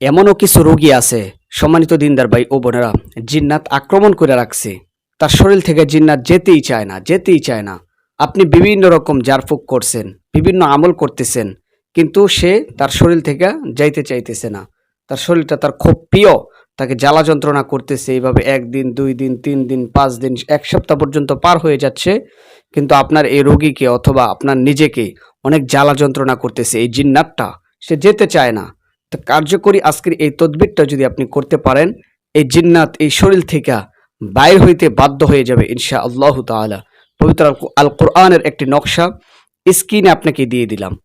এমনও কিছু রোগী আছে, সম্মানিত দিনদার ভাই ও বোনেরা, জিন্নাত আক্রমণ করে রাখছে। তার শরীর থেকে জিন্নাত যেতেই চায় না, যেতেই চায় না। আপনি বিভিন্ন রকম জারফুক করছেন, বিভিন্ন আমল করতেছেন, কিন্তু সে তার শরীর থেকে যাইতে চাইতেছে না। তার শরীরটা তার খুব প্রিয়, তাকে জ্বালা যন্ত্রণা করতেছে, এইভাবে একদিন, দুই দিন, তিন দিন, পাঁচ দিন, এক সপ্তাহ পর্যন্ত পার হয়ে যাচ্ছে, কিন্তু আপনার এই রোগীকে অথবা আপনার নিজেকে অনেক জ্বালা যন্ত্রণা করতেছে, এই জিন্নাতটা। সে যেতে চায় না। তো কার্যকরী আজকের এই তদবিরটা যদি আপনি করতে পারেন, এই জিন্নাত এই শরীর থেকে বাইর হইতে বাধ্য হয়ে যাবে ইনশা আল্লাহ তাআলা। পবিত্র আল- কোরআনের একটি নকশা স্ক্রিনে আপনাকে দিয়ে দিলাম।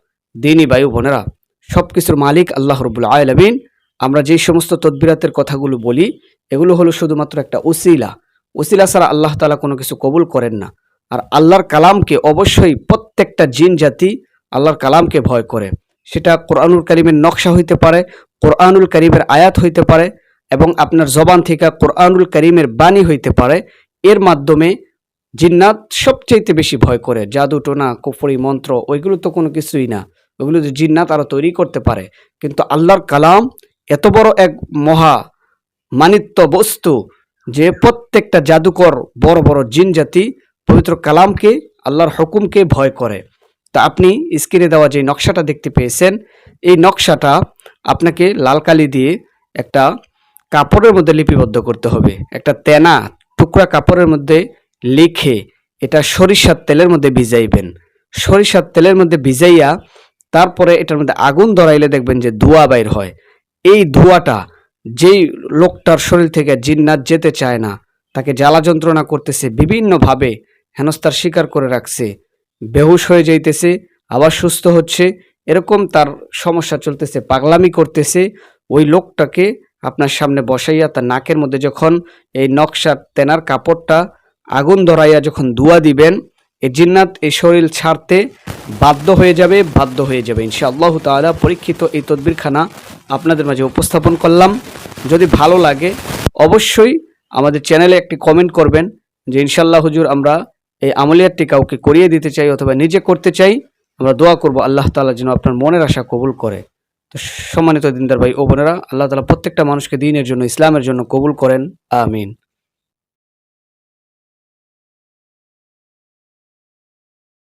দিনই বায়ু বোনেরা সব কিছুর মালিক আল্লাহ রবুল আলমিন। আমরা যেই সমস্ত তদবিরাতের কথাগুলো বলি, এগুলো হলো শুধুমাত্র একটা ওসিলা। ওসিলা ছাড়া আল্লাহ তালা কোনো কিছু কবুল করেন না। আর আল্লাহর কালামকে অবশ্যই প্রত্যেকটা জিন জাতি আল্লাহর কালামকে ভয় করে। সেটা কোরআনুল করিমের নকশা হইতে পারে, কোরআনুল করিমের আয়াত হইতে পারে এবং আপনার জবান থেকে কোরআনুল করিমের বাণী হইতে পারে। এর মাধ্যমে জিন্নাত সবচাইতে বেশি ভয় করে। জাদু, টোনা, কুফরি, মন্ত্র, ওইগুলো তো কোনো কিছুই না। ওইগুলো যে জিন্নাত আরও তৈরি করতে পারে। কিন্তু আল্লাহর কালাম এত বড় এক মহা মানিত্য বস্তু যে প্রত্যেকটা জাদুকর বড় বড় জিন জাতি পবিত্র কালামকে, আল্লাহর হুকুমকে ভয় করে। তা আপনি স্ক্রিনে দেওয়া যে নকশাটা দেখতে পেয়েছেন, এই নকশাটা আপনাকে লাল কালি দিয়ে একটা কাপড়ের মধ্যে লিপিবদ্ধ করতে হবে। একটা তেনা, টুকরা কাপড়ের মধ্যে লিখে এটা সরিষার তেলের মধ্যে ভিজাইবেন। সরিষার তেলের মধ্যে ভিজাইয়া তারপরে এটার মধ্যে আগুন ধরাইলে দেখবেন যে ধোঁয়া বাইর হয়। এই ধোঁয়াটা যেই লোকটার শরীর থেকে জিন্নাত যেতে চায় না, তাকে জ্বালা যন্ত্রণা করতেছে, বিভিন্নভাবে হেনস্তার শিকার করে রাখছে বেহুশ হয়ে যাইতেছে, আবার সুস্থ হচ্ছে। এরকম তার সমস্যা চলতেছে, পাগলামি করতেছে। ওই লোকটাকে আপনার সামনে বসাইয়া তার নাকের মধ্যে যখন এই নকশার তেনার কাপড়টা আগুন ধরাইয়া যখন দুয়া দিবেন এই জিন্নাত এই শরীর ছাড়তে বাধ্য হয়ে যাবে, বাধ্য হয়ে যাবে। ইনশাআল্লাহ তাআলা পরীক্ষিত এই তদবিরখানা আপনাদের মাঝে উপস্থাপন করলাম। যদি ভালো লাগে, অবশ্যই আমাদের চ্যানেলে একটি কমেন্ট করবেন যে ইনশাল্লাহ হুজুর, আমরা এই আমলিয়াতটি কাউকে করিয়ে দিতে চাই অথবা নিজে করতে চাই, আমরা দোয়া করব আল্লাহ তালা যেন আপনার মনের আশা কবুল করে। তো সম্মানিত দিনদার ভাই ও বোনেরা, আল্লাহ তালা প্রত্যেকটা মানুষকে দিনের জন্য, ইসলামের জন্য কবুল করেন। আমিন।